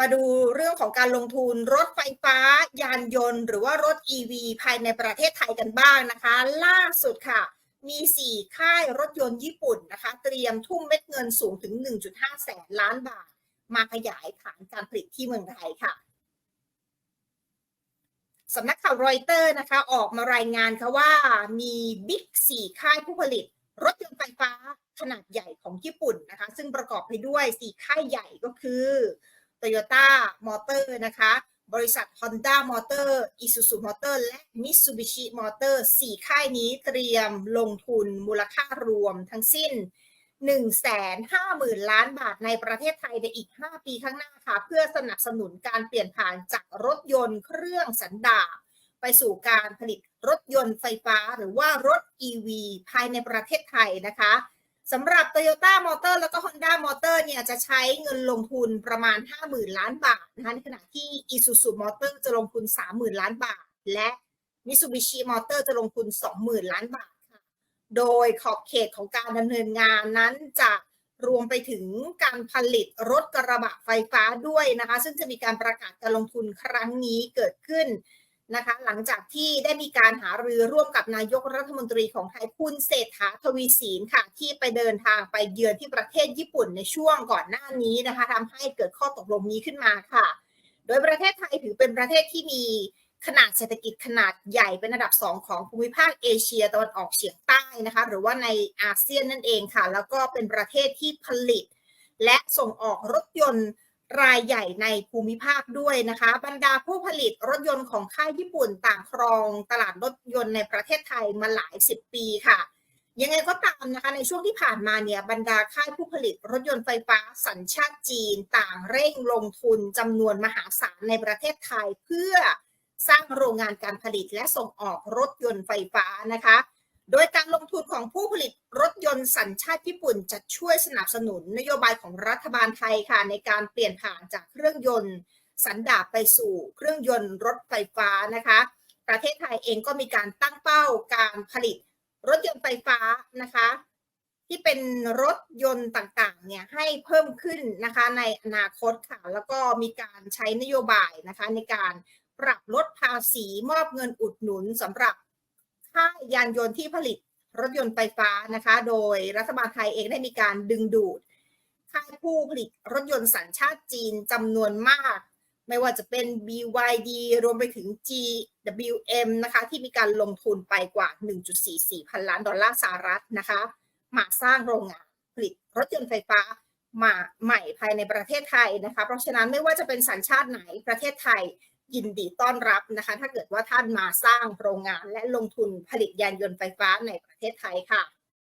มาดูเรื่องของการลงทุนรถไฟฟ้ายานยนต์ หรือว่ารถ EV ภายในประเทศไทยกันบ้างนะคะ ล่าสุดค่ะ มี 4 ค่ายรถยนต์ญี่ปุ่นนะคะ เตรียมทุ่มเม็ดเงินสูงถึง 1.5 แสนล้านบาท มาขยายฐานการผลิตที่เมืองไทยค่ะสำนักข่าวรอยเตอร์นะคะ ออกมารายงานค่ะว่ามีบิ๊กสี่ค่ายผู้ผลิต รถยนต์ไฟฟ้าขนาดใหญ่ของญี่ปุ่นนะคะ ซึ่งประกอบไปด้วย4ค่ายใหญ่ก็คือ Toyota Motor นะคะ บริษัท Honda Motor Isuzu Motor และ Mitsubishi Motor 4 ค่ายนี้เตรียมลงทุนมูลค่ารวมทั้งสิ้น 150,000 ล้านบาทในประเทศไทยในอีก 5 ปีข้างหน้าค่ะ เพื่อสนับสนุนการเปลี่ยนผ่านจากรถยนต์เครื่องสันดาปไปสู่การผลิตรถยนต์ไฟฟ้าหรือว่ารถ EV ภายในประเทศไทยนะคะ สำหรับ Toyota Motor แล้วก็ Honda Motor เนี่ยจะใช้เงินลงทุนประมาณ 50,000 ล้านบาทนะคะในขณะที่ Isuzu Motor จะลงทุน 30,000 ล้านบาท และ Mitsubishi Motor จะลงทุน 20,000 ล้านบาทค่ะ โดยขอบเขตของการดำเนินงานนั้นจะรวมไปถึงการผลิตรถกระบะไฟฟ้าด้วยนะคะ ซึ่งจะมีการประกาศการลงทุนครั้งนี้เกิดขึ้น นะคะหลังจากที่ได้มีการหารือร่วมกับนายกรัฐมนตรีของไทยคุณเศรษฐาทวีสินค่ะ ที่ไปเดินทางไปเยือนที่ประเทศญี่ปุ่นในช่วงก่อนหน้านี้นะคะทำให้เกิดข้อตกลงนี้ขึ้นมาค่ะ โดยประเทศไทยถือเป็นประเทศที่มีขนาดเศรษฐกิจขนาดใหญ่เป็นอันดับ 2 ของภูมิภาคเอเชียตะวันออกเฉียงใต้นะคะ หรือว่าในอาเซียนนั่นเองค่ะ แล้วก็เป็นประเทศที่ผลิต และส่งออกรถยนต์ รายใหญ่ในภูมิภาคด้วยนะคะ บรรดาผู้ผลิตรถยนต์ของค่ายญี่ปุ่นต่างครองตลาดรถยนต์ในประเทศไทยมาหลายสิบปีค่ะ ยังไงก็ตามนะคะในช่วงที่ผ่านมาเนี่ยบรรดาค่ายผู้ผลิตรถยนต์ไฟฟ้าสัญชาติจีน ต่างเร่งลงทุนจำนวนมหาศาลในประเทศไทยเพื่อสร้างโรงงานการผลิตและส่งออกรถยนต์ไฟฟ้านะคะ โดยการลงทุนของผู้ผลิตรถยนต์สัญชาติญี่ปุ่น จะช่วยสนับสนุนนโยบายของรัฐบาลไทยค่ะในการเปลี่ยนผ่านจากเครื่องยนต์ สันดาปไปสู่เครื่องยนต์รถไฟฟ้านะคะ ประเทศไทยเองก็มีการตั้งเป้าการผลิตรถยนต์ไฟฟ้านะคะ ที่เป็นรถยนต์ต่างๆเนี่ยให้เพิ่มขึ้นนะคะในอนาคตค่ะแล้วก็มีการใช้นโยบายนะคะในการปรับลดภาษีมอบเงินอุดหนุนสำหรับ ค่ายยานยนต์ที่ผลิตรถยนต์ไฟฟ้านะคะ โดยรัฐบาลไทยเองได้มีการดึงดูด ค่ายผู้ผลิตรถยนต์สัญชาติจีนจำนวนมาก ไม่ว่าจะเป็น BYD รวมไปถึง GWM นะคะ ที่มีการลงทุนไปกว่า 1.44 พันล้านดอลลาร์สหรัฐนะคะ มาสร้างโรงงานผลิตรถยนต์ไฟฟ้ามาใหม่ภายในประเทศไทยนะคะ เพราะฉะนั้นไม่ว่าจะเป็นสัญชาติไหนประเทศไทย ยินดีต้อนรับนะคะ ถ้าเกิดว่าท่านมาสร้างโรงงานและลงทุนผลิตยานยนต์ไฟฟ้าในประเทศไทยค่ะ